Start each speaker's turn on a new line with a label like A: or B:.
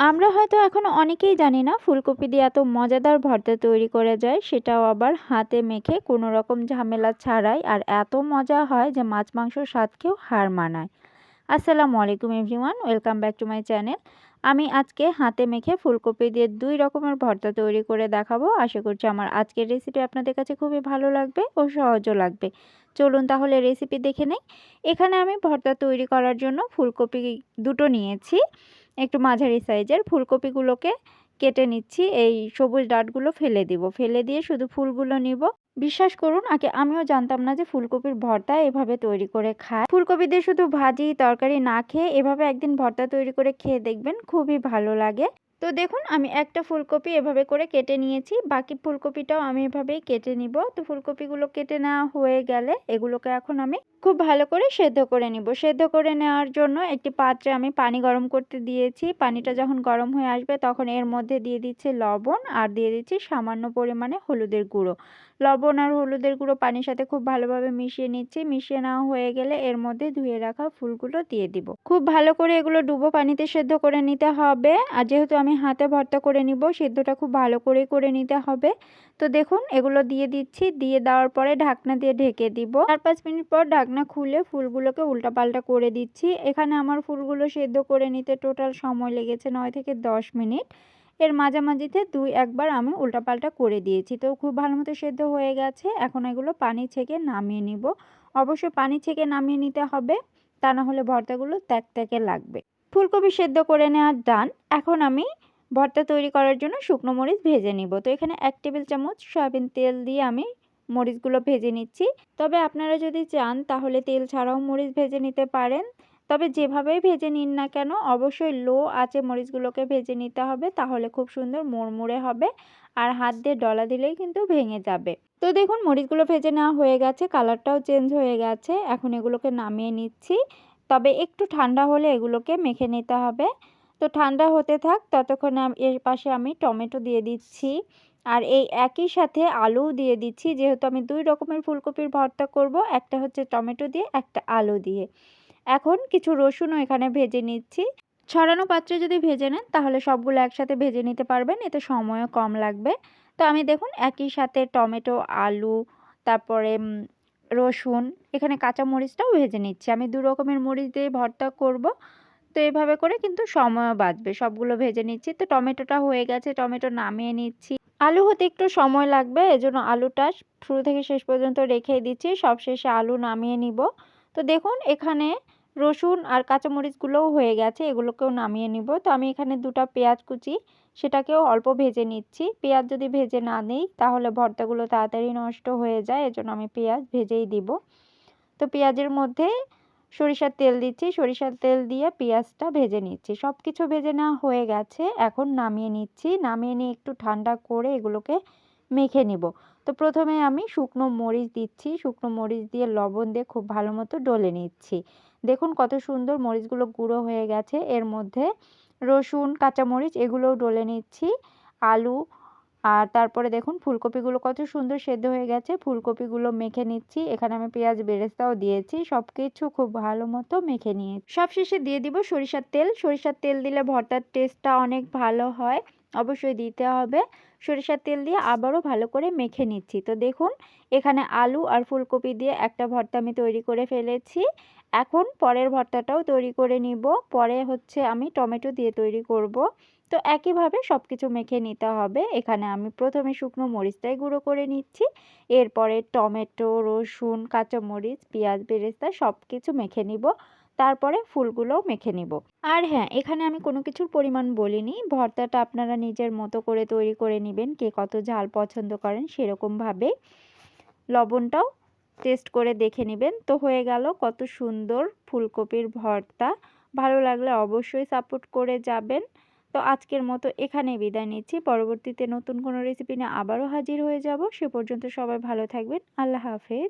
A: আমরা হয়তো এখন অনেকেই জানি না ফুলকপি দিয়ে এত মজাদার ভর্তা তৈরি করে যায়, সেটাও আবার হাতে মেখে কোনো রকম ঝামেলা ছাড়াই আর এত মজা হয় যে মাছ মাংসর স্বাদকেও হার মানায়। আসসালামু আলাইকুম everyone, welcome back to my channel. আমি আজকে হাতে মেখে ফুলকপি দিয়ে দুই রকমের ভর্তা তৈরি করে দেখাবো। আশা করছি আমার আজকের রেসিপি আপনাদের কাছে খুবই ভালো লাগবে ও সহজও লাগবে। চলুন তাহলে রেসিপি দেখে নেই। এখানে আমি ভর্তা তৈরি করার জন্য ফুলকপি দুটো নিয়েছি। একটু মাঝারি সাইজের ফুলকপিগুলোকে কেটে নিচ্ছি। এই সবুজ ডাঁটগুলো ফেলে দিব। ফেলে দিয়ে শুধু ফুলগুলো নিব। বিশ্বাস করুন, আগে আমিও জানতাম না যে ফুলকপির ভর্তা এভাবে তৈরি করে খায়। ফুলকপি দিয়ে শুধু ভাজি, তরকারি না খেয়ে এভাবে একদিন ভর্তা তৈরি করে খেয়ে দেখবেন খুবই ভালো লাগে। তো দেখুন, আমি একটা ফুলকপি এভাবে করে কেটে নিয়েছি, বাকি ফুলকপিটাও আমি এভাবেই কেটে নিব। তো ফুলকপিগুলো কেটে নেওয়া হয়ে গেলে এগুলোকে এখন আমি খুব ভালো করে সেদ্ধ করে নিব। সেদ্ধ করে নেওয়ার জন্য একটি পাত্রে আমি পানি গরম করতে দিয়েছি। পানিটা যখন গরম হয়ে আসবে তখন এর মধ্যে দিয়ে দিচ্ছি লবণ আর দিয়ে দিচ্ছি সামান্য পরিমাণে হলুদের গুঁড়ো। লবণ আর হলুদের গুঁড়ো পানির সাথে খুব ভালোভাবে মিশিয়ে নিচ্ছি। মিশিয়ে নেওয়া হয়ে গেলে এর মধ্যে ধুয়ে রাখা ফুলগুলো দিয়ে দিব। খুব ভালো করে এগুলো ডুবো পানিতে সেদ্ধ করে নিতে হবে। আর যেহেতু আমি হাতে ভর্তা করে নিব, সেদ্ধটা খুব ভালো করে করে নিতে হবে। তো দেখুন, এগুলো দিয়ে দিচ্ছি। দিয়ে দেওয়ার পরে ঢাকনা দিয়ে ঢেকে দিব। চার পাঁচ মিনিট পর ঢাকনা খুলে ফুলগুলোকে উল্টাপাল্টা করে দিচ্ছি। এখানে আমার ফুলগুলো সেদ্ধ করে নিতে টোটাল সময় লেগেছে নয় থেকে দশ মিনিট। এর মাঝামাঝিতে দুই একবার আমি উল্টাপাল্টা করে দিয়েছি। তো খুব ভালো মতো সেদ্ধ হয়ে গেছে। এখন এগুলো পানি ছেঁকে নামিয়ে নিব। অবশ্যই পানি ছেঁকে নামিয়ে নিতে হবে, তা না হলে ভর্তাগুলো ত্যাক ত্যাকে লাগবে। ফুলকপি সেদ্ধ করে নেওয়ার ডান। এখন আমি ভর্তা তৈরি করার জন্য শুকনো মরিচ ভেজে নিব। তো এখানে এক টেবিল চামচ সয়াবিন তেল দিয়ে আমি মরিচগুলো ভেজে নিচ্ছি। তবে আপনারা যদি চান তাহলে তেল ছাড়াও মরিচ ভেজে নিতে পারেন। তবে যেভাবেই ভেজে নিন না কেন, অবশ্যই লো আঁচে মরিচগুলোকে ভেজে নিতে হবে, তাহলে খুব সুন্দর মোড়মুড়ে হবে আর হাত দিয়ে ডলা দিলেই কিন্তু ভেঙে যাবে। তো দেখুন, মরিচগুলো ভেজে নেওয়া হয়ে গেছে, কালারটাও চেঞ্জ হয়ে গেছে, এখন এগুলোকে নামিয়ে নিচ্ছি। তবে একটু ঠান্ডা হলে এগুলোকে মেখে নিতে হবে। তো ঠান্ডা হতে থাক, ততক্ষণে এর পাশে আমি টমেটো দিয়ে দিচ্ছি। আর এই একই সাথে আলুও দিয়ে দিচ্ছি। যেহেতু আমি দুই রকমের ফুলকপির ভর্তা করব, একটা হচ্ছে টমেটো দিয়ে, একটা আলু দিয়ে। এখন কিছু রসুনও এখানে ভেজে নিচ্ছি। ছড়ানো পাত্রে যদি ভেজে নেন, তাহলে সবগুলো একসাথে ভেজে নিতে পারবেন, এতে সময়ও কম লাগবে। তো আমি দেখুন, একই সাথে টমেটো, আলু, তারপরে রসুন, এখানে কাঁচা মরিচটাও ভেজে নিচ্ছি। আমি দু রকমের মরিচ দিয়ে ভর্তা করব। তো এভাবে করে কিন্তু সময়ও বাঁচবে। সবগুলো ভেজে নিচ্ছি। তো টমেটোটা হয়ে গেছে, টমেটো নামিয়ে নিচ্ছি। আলু হতে একটু সময় লাগবে, এজন্য আলুটা শুরু থেকে শেষ পর্যন্ত রেখে দিচ্ছি। সব শেষে আলু নামিয়ে নিব। তো দেখুন, এখানে রসুন আর কাঁচামরিচগুলোও হয়ে গেছে, এগুলোকেও নামিয়ে নিব। তো আমি এখানে দুটো পেঁয়াজ কুচি, সেটাকেও অল্প ভেজে নিচ্ছি। পেঁয়াজ যদি ভেজে না নিই, তাহলে ভর্তাগুলো তাড়াতাড়ি নষ্ট হয়ে যায়, এজন্য আমি পেঁয়াজ ভেজেই দিব। তো পেঁয়াজের মধ্যে সরিষার তেল দিচ্ছি। সরিষার তেল দিয়ে পেঁয়াজটা ভেজে নিচ্ছি। সব কিছু ভেজে নেওয়া হয়ে গেছে। এখন নামিয়ে নিচ্ছি। নামিয়ে নিয়ে একটু ঠান্ডা করে এগুলোকে মেখে নিব। তো প্রথমে আমি শুকনো মরিচ দিচ্ছি। শুকনো মরিচ দিয়ে লবণ দিয়ে খুব ভালো মতো ডলে নিচ্ছি। দেখুন কত সুন্দর মরিচগুলো গুঁড়ো হয়ে গেছে। এর মধ্যে রসুন, কাঁচামরিচ এগুলোও ডলে নিচ্ছি। আলু আর তারপরে দেখুন, ফুলকপিগুলো কত সুন্দর সেদ্ধ হয়ে গেছে। ফুলকপিগুলো মেখে নিচ্ছি। এখানে আমি পেঁয়াজ বেরেস্তাও দিয়েছি। সব কিছু খুব ভালো মতো মেখে নিয়ে সব শেষে দিয়ে দিব সরিষার তেল। সরিষার তেল দিলে ভর্তার টেস্টটা অনেক ভালো হয়। অবশ্যই দিতে হবে। সরিষার তেল দিয়ে আবারও ভালো করে মেখে নিচ্ছি। তো দেখুন, এখানে আলু আর ফুলকপি দিয়ে একটা ভর্তা আমি তৈরি করে ফেলেছি। এখন পরের ভর্তাটাও তৈরি করে নিব। পরে হচ্ছে আমি টমেটো দিয়ে তৈরি করব। তো একইভাবে সব কিছু মেখে নিতে হবে। এখানে আমি প্রথমে শুকনো মরিচটাই গুঁড়ো করে নিচ্ছি। এরপরে টমেটো, রসুন, কাঁচামরিচ, পেঁয়াজ, বেরেস্তা সব কিছু মেখে নিব। তারপরে ফুলগুলোও মেখে নিব। আর হ্যাঁ এখানে আমি কোনো কিছুর পরিমাণ বলিনি। ভর্তাটা আপনারা নিজের মতো করে তৈরি করে নেবেন। কে কত ঝাল পছন্দ করেন সেরকমভাবে। লবণটাও টেস্ট করে দেখে নেবেন। তো হয়ে গেল কত সুন্দর ফুলকপির ভর্তা। ভালো লাগলে অবশ্যই সাপোর্ট করে যাবেন। তো আজকের মতো এখানে বিদায় নিচ্ছি। পরবর্তীতে নতুন কোনো রেসিপি নিয়ে আবারও হাজির হয়ে যাব। সে পর্যন্ত সবাই ভালো থাকবেন। আল্লাহ হাফেজ।